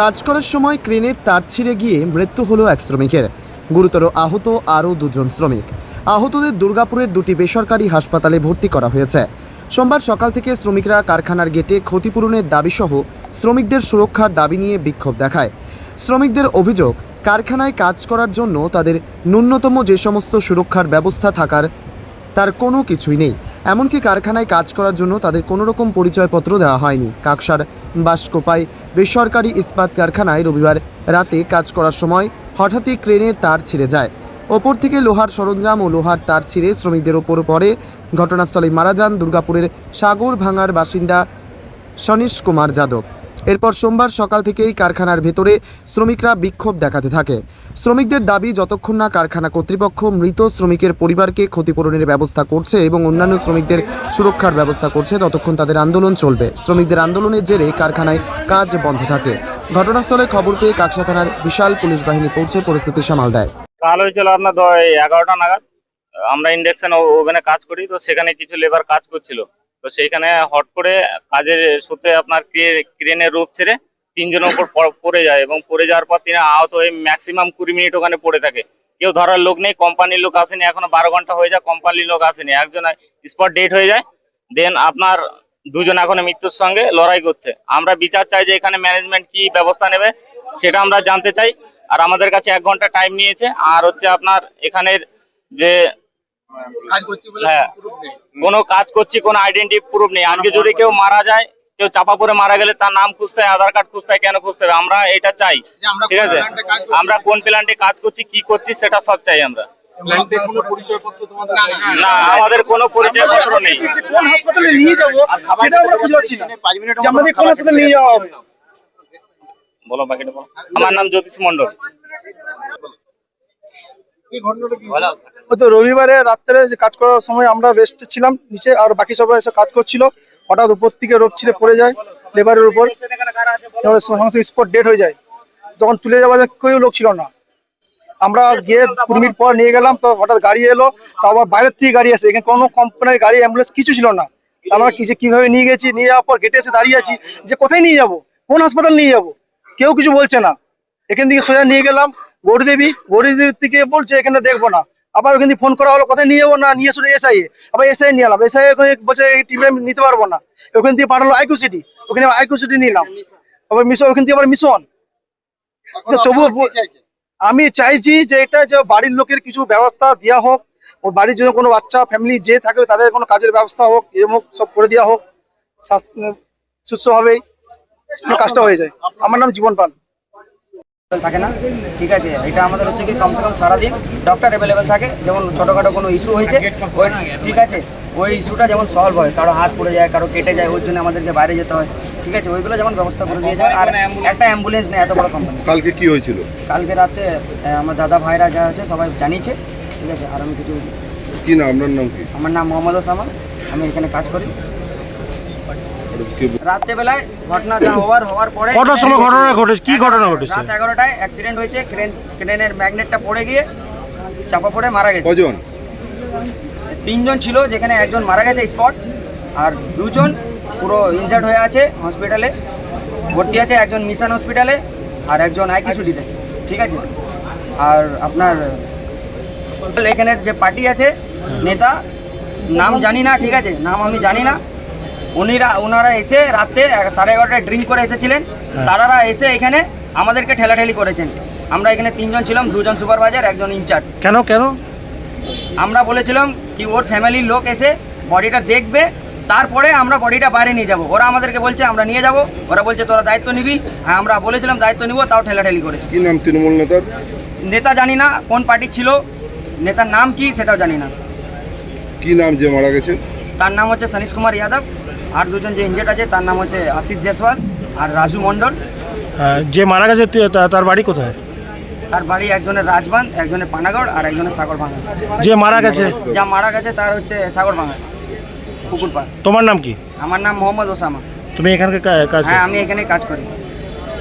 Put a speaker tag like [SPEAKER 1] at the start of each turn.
[SPEAKER 1] কাজ করার সময় ক্রেনের তার ছিঁড়ে গিয়ে মৃত্যু হলো এক শ্রমিকের। গুরুতর আহত আরও দুজন শ্রমিক। আহতদের দুর্গাপুরের দুটি বেসরকারি হাসপাতালে ভর্তি করা হয়েছে। সোমবার সকাল থেকে শ্রমিকরা কারখানার গেটে ক্ষতিপূরণের দাবিসহ শ্রমিকদের সুরক্ষার দাবি নিয়ে বিক্ষোভ দেখায়। শ্রমিকদের অভিযোগ, কারখানায় কাজ করার জন্য তাদের ন্যূনতম যে সমস্ত সুরক্ষার ব্যবস্থা থাকার তার কোনো কিছুই নেই। এমনকি কারখানায় কাজ করার জন্য তাদের কোনো রকম পরিচয়পত্র দেওয়া হয়নি। কাকসার বাসকোপায় বেসরকারি ইস্পাত কারখানায় রবিবার রাতে কাজ করার সময় হঠাৎই ক্রেনের তার ছিঁড়ে যায়। ওপর থেকে লোহার সরঞ্জাম ও লোহার তার ছিঁড়ে শ্রমিকদের ওপর পড়ে। ঘটনাস্থলে মারা যান দুর্গাপুরের সাগর ভাঙার বাসিন্দা সনীশ কুমার যাদব। এরপর সোমবার সকাল থেকেই কারখানার ভেতরে শ্রমিকরা বিক্ষোভ দেখাতে থাকে। শ্রমিকদের দাবি, যতক্ষণ না কারখানা কর্তৃপক্ষ মৃত শ্রমিকের পরিবারকে ক্ষতিপূরণের ব্যবস্থা করছে এবং অন্যান্য শ্রমিকদের সুরক্ষার ব্যবস্থা করছে, ততক্ষণ তাদের আন্দোলন চলবে। শ্রমিকদের আন্দোলনের জেরে কারখানায় কাজ বন্ধ থাকে। ঘটনাস্থলে খবর পেয়ে কাকসা থানার বিশাল পুলিশ বাহিনী পৌঁছে পরিস্থিতি সামাল দেয়।
[SPEAKER 2] কাল হয়েছিল আপনার এগারোটা নাগাদ। আমরা ইন্ডাকশন ওভেনে কাজ করি, তো সেখানে কিছু লেবার কাজ করছিল। তো সেইখানে হট করে কাজের সূত্রে আপনার ক্রেনের রূপ ছেড়ে তিনজনের উপর পড়ে যায় এবং পড়ে যাওয়ার পর তিনি আহত হয়ে ম্যাক্সিমাম কুড়ি মিনিট ওখানে পড়ে থাকে। কেউ ধরার লোক নেই কোম্পানির লোক আসেনি এখনও বারো ঘণ্টা হয়ে যায় কোম্পানির লোক আসেনি। একজন স্পট ডেট হয়ে যায় দেন আপনার দুজন এখনও মৃত্যুর সঙ্গে লড়াই করছে। আমরা বিচার চাই যে এখানে ম্যানেজমেন্ট কি ব্যবস্থা নেবে সেটা আমরা জানতে চাই। আর আমাদের কাছে এক ঘণ্টা টাইম নিয়েছে আর হচ্ছে আপনার এখানের যে
[SPEAKER 3] কাজ
[SPEAKER 2] হ্যাঁ। কোনো কাজ করছি কোনো আইডেন্টি প্রুফ নেই। আজকে যদি কেউ মারা যায় কেউ চাপা পরে মারা গেলে তার নাম খুঁজতে হয় আধার কার্ড খুঁজতে হয় কেন খুঁজতে হবে? আমরা এটা চাই। ঠিক আছে। আমরা কোন প্ল্যান্টে কাজ করছি কি করছি সেটা সব চাই আমরা।
[SPEAKER 3] প্ল্যান্টে কোনো পরিচয়পত্র তোমাদের না
[SPEAKER 2] আমাদের কোনো পরিচয় পত্র নেই।
[SPEAKER 4] কোন হাসপাতালে নিয়ে যাব সেটা আমরা বুঝতে পারছি না। আমাদের কোন হাসপাতালে নিয়ে যাওয়া হবে।
[SPEAKER 2] বলো বাকিটা বলো। আমার নাম জ্যোতিষ মন্ডল
[SPEAKER 4] ওই তো রবিবারে রাত্রে যে কাজ করার সময় আমরা রেস্ট ছিলাম নিচে আর বাকি সবাই এসে কাজ করছিল। হঠাৎ উপর থেকে রোপ ছিঁড়ে পড়ে যায় লেবারের উপর। স্পট ডেট হয়ে যায় তখন তুলে যাওয়ার কেউ লোক ছিল না। আমরা গিয়ে কুড়ি মিনিট পর নিয়ে গেলাম তো হঠাৎ গাড়ি এলো তো আবার বাইরের থেকে গাড়ি আসে। এখানে কোনো কোম্পানির গাড়ি অ্যাম্বুলেন্স কিছু ছিল না। আমরা কিছু কীভাবে নিয়ে গেছি নিয়ে যাওয়ার পর গেটে এসে দাঁড়িয়ে আছি যে কোথায় নিয়ে যাব? কোন হাসপাতাল নিয়ে যাব? কেউ কিছু বলছে না। এখান থেকে সোজা নিয়ে গেলাম গৌরীদেবী গৌরীদেবীর থেকে বলছে এখানে দেখব না। আবার ওখান ফোন করা হলো কোথায় নিয়ে যাব না? নিয়ে শুনে এসআই আবার এসআই নিয়ে এলাম। এসআই ওখানে বলছে এই টিমে নিতে পারব না। ওখান থেকে পাঠালো আইকু সিটি। ওখানে আইকু সিটি নিলাম আবার মিশন ওখান থেকে আবার মিশন। তো তবুও আমি চাইছি যে এটা যে বাড়ির লোকের কিছু ব্যবস্থা দেওয়া হোক ও বাড়ির জন্য কোনো বাচ্চা ফ্যামিলি যে থাকবে তাদের কোনো কাজের ব্যবস্থা হোক এ হোক সব করে দেওয়া হোক স্বাস্থ্য সুস্থভাবেই কাজটা হয়ে যায়। আমার নাম জীবন পাল।
[SPEAKER 5] থাকে না। ঠিক আছে? এটা আমাদের হচ্ছে কি কমসে কম সারাদিন ডক্টর অ্যাভেলেবেল থাকে। যেমন ছোটোখাটো কোনো ইস্যু হয়েছে ওই ঠিক আছে? ওই ইস্যুটা যেমন সলভ হয় কারও হাত পড়ে যায় কারও কেটে যায় ওই জন্য আমাদেরকে বাইরে যেতে হয়। ঠিক আছে? ওইগুলো যেমন ব্যবস্থা করে দিয়ে যায়। আর একটা অ্যাম্বুলেন্স নেই এত বড় কোম্পানি
[SPEAKER 6] কালকে কি হয়েছিল?
[SPEAKER 5] কালকে রাতে আমার দাদা ভাইরা যা আছে সবাই জানিয়েছে। ঠিক আছে? আর আমি কিছু
[SPEAKER 6] কি না আপনার নাম কি?
[SPEAKER 5] আমার নাম মোহাম্মদ ওসামা। আমি এখানে কাজ করি। রাত্রেবেলায় ঘটনা যা হওয়ার হওয়ার পরে
[SPEAKER 7] কটার সময় ঘটনা ঘটেছে? কি ঘটনা ঘটেছে?
[SPEAKER 5] রাত এগারোটায় অ্যাক্সিডেন্ট হয়েছে ক্রেন ক্রেনের ম্যাগনেটটা পড়ে গিয়ে চাপা পড়ে মারা গেছে।
[SPEAKER 6] কজন?
[SPEAKER 5] তিনজন ছিল যেখানে একজন মারা গেছে স্পট আর দুজন পুরো ইনজার্ড হয়ে আছে হসপিটালে ভর্তি আছে একজন মিশন হসপিটালে আর একজন আইকিসুটিতে ঠিক আছে? আর আপনার এখানের যে পার্টি আছে নেতা নাম জানি না ঠিক আছে? নাম আমি জানি না। উনিরা ওনারা এসে রাতে সাড়ে এগারোটায় ড্রিঙ্ক করে এসেছিলেন। তারারা এসে এখানে আমাদেরকে ঠেলাঠেলি করেছেন। আমরা এখানে তিনজন ছিলাম দুজন সুপারভাইজার একজন ইনচার্জ।
[SPEAKER 7] কেন কেন?
[SPEAKER 5] আমরা বলেছিলাম কি ওর ফ্যামিলির লোক এসে বডিটা দেখবে তারপরে আমরা বডিটা বাইরে নিয়ে যাব। ওরা আমাদেরকে বলছে আমরা নিয়ে যাব। ওরা বলছে তোরা দায়িত্ব নিবি। হ্যাঁ আমরা বলেছিলাম দায়িত্ব নিব তাও ঠেলাঠেলি করেছে।
[SPEAKER 6] কি নাম তৃণমূল নেতার?
[SPEAKER 5] নেতা জানি না কোন পার্টি ছিল নেতার নাম কি সেটাও জানি না।
[SPEAKER 6] কি নাম যে মারা গেছে
[SPEAKER 5] তার নাম হচ্ছে সনীশ কুমার যাদব। আর দুজন যে ইঞ্জেট আছে তার নাম হচ্ছে আশিস জেসওয়াল আর রাজু মণ্ডল।
[SPEAKER 7] যে মারা গেছে তার বাড়ি কোথায়?
[SPEAKER 5] তার বাড়ি একজনের রাজবান একজনের পানাগড় আর একজনের সাগর ভাঙা
[SPEAKER 7] যে মারা গেছে।
[SPEAKER 5] যা মারা গেছে তার হচ্ছে সাগর ভাঙা পুকুর পুকুরপাড়।
[SPEAKER 7] তোমার নাম কি?
[SPEAKER 5] আমার নাম মোহাম্মদ ওসামা।
[SPEAKER 7] তুমি এখানকার কাজ
[SPEAKER 5] হ্যাঁ আমি এখানে কাজ করি।